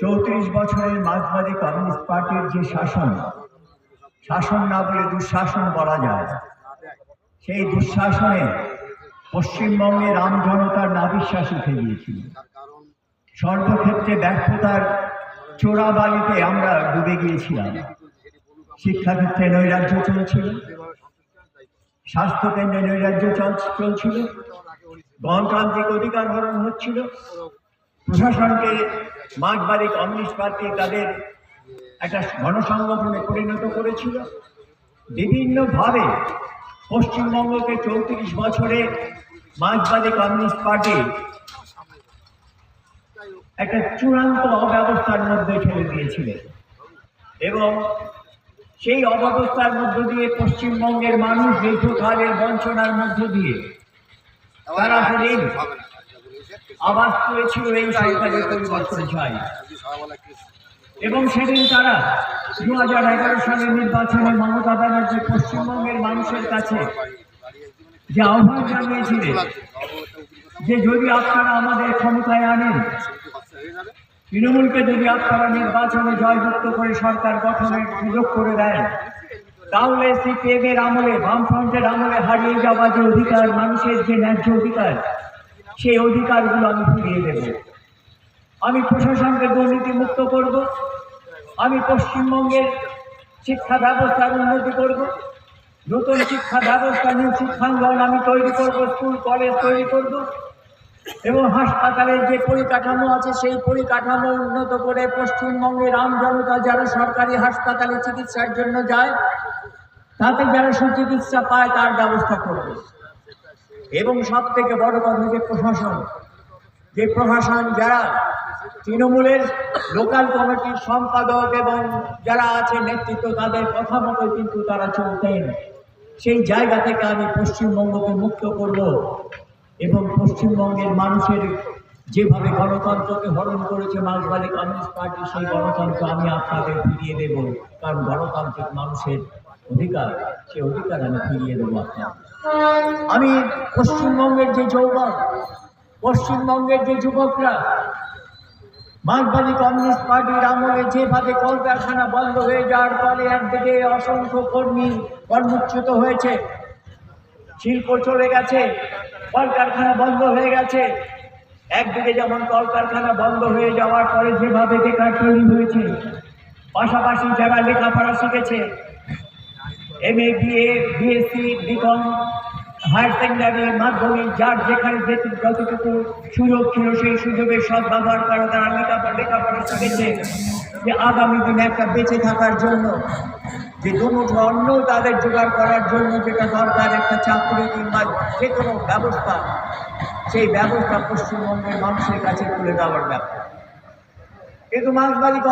চৌত্রিশ বছরের মার্ক্সবাদী কমিউনিস্ট পার্টির যে শাসন শাসন না বলে দুঃশাসন বলা যায়। সেই দুঃশাসনে পশ্চিমবঙ্গের আমজনতার নাবিশ্বাস উঠে গিয়েছিল। সর্বক্ষেত্রে ব্যর্থতার চোরাবালিতে আমরা ডুবে গিয়েছিলাম। শিক্ষাক্ষেত্রে নৈরাজ্য চলছিল। স্বাস্থ্যকেন্দ্রে নৈরাজ্য চল- চলছিল। গণতান্ত্রিক অধিকার হরণ হচ্ছিল। প্রশাসনকে মার্ক্সবাদী কমিউনিস্ট পার্টি তাদের একটা গণসংগঠনে পরিণত করেছিল। বিভিন্নভাবে পশ্চিমবঙ্গকে চৌত্রিশ বছরে মার্ক্সবাদী কমিউনিস্ট পার্টি একটা চূড়ান্ত অব্যবস্থার মধ্যে ঠেলে দিয়েছিল এবং সেই অব্যবস্থার মধ্য দিয়ে পশ্চিমবঙ্গের মানুষ দীর্ঘকালের বঞ্চনার মধ্য দিয়ে তারা সেদিন আবাস করেছিল এই সরকারের পরিবর্তন চাই এবং সেদিন তারা দু হাজার এগারো সালের নির্বাচনে মমতা ব্যানার্জি পশ্চিমবঙ্গের মানুষের কাছে যে আহ্বান জানিয়েছিলেন যে যদি আপনারা আমাদের ক্ষমতায় আনেন, তৃণমূলকে যদি আপনারা নির্বাচনে জয়যুক্ত করে সরকার গঠনের সুযোগ করে দেন, তাহলে সিপিএম এর আমলে, বামফ্রন্টের আমলে হারিয়ে যাওয়া যে অধিকার, মানুষের যে ন্যায্য অধিকার সেই অধিকারগুলো আমি ফিরিয়ে দেব। আমি প্রশাসনকে দুর্নীতি মুক্ত করব। আমি পশ্চিমবঙ্গের শিক্ষা ব্যবস্থার উন্নতি করব। নতুন শিক্ষা ব্যবস্থা নিয়ে শিক্ষাঙ্গন আমি তৈরি করব, স্কুল, কলেজ তৈরি করব এবং হাসপাতালের যে পরিকাঠামো আছে, সেই পরিকাঠামো উন্নত করে পশ্চিমবঙ্গের আম জনতা যারা সরকারি হাসপাতালে চিকিৎসার জন্য যায়, তাতে যারা সুচিকিৎসা পায়, তার ব্যবস্থা করবে। এবং সব থেকে বড় কথা যে প্রশাসন। যে প্রশাসন যারা, তৃণমূলের লোকাল কমিটির সম্পাদক এবং যারা আছে নেতৃত্ব, তাদের কথা মতো কিন্তু তারা চলতেন। সেই জায়গা থেকে আমি পশ্চিমবঙ্গকে মুক্ত করব এবং পশ্চিমবঙ্গের মানুষের যেভাবে গণতন্ত্রকে হরণ করেছে মার্ক্সবাদী কমিউনিস্ট পার্টি, সেই গণতন্ত্র আমি আপনাদের ফিরিয়ে দেব। কারণ গণতান্ত্রিক মানুষের অধিকার সেই অধিকার আমি ফিরিয়ে দেবো আপনার। আমি পশ্চিমবঙ্গের যে যৌবন পশ্চিমবঙ্গের যে যুবকরা মার্ক্সবাদী কমিউনিস্ট পার্টির আমলে যেভাবে কলকারখানা বন্ধ হয়ে যাওয়ার ফলে একদিকে অসংখ্য কর্মী কর্মচ্যুত হয়েছে, শিল্প চলে গেছে, কলকারখানা বন্ধ হয়ে গেছে। একদিকে যেমন কলকারখানা বন্ধ হয়ে যাওয়ার পরে যেভাবে বেকার তৈরি হয়েছে, পাশাপাশি যারা লেখাপড়া শিখেছে M A BA BSc BCom higher secondary মাধ্যমিক যার যেখানে যতটুকু সুযোগ ছিল, সেই সুযোগের সদ ব্যবহার করা তারা লেখাপড়া লেখাপড়া শিখেছে যে আগামী দিনে একটা বেঁচে থাকার জন্য, যে দুমুঠো অন্য তাদের জোগাড় করার জন্য যেটা দরকার, একটা চাকরি কিংবা যে কোনো ব্যবস্থা, সেই ব্যবস্থা পশ্চিমবঙ্গের মানুষের কাছে তুলে দেওয়ার ব্যাপার। কিন্তু মার্ক্সবাদী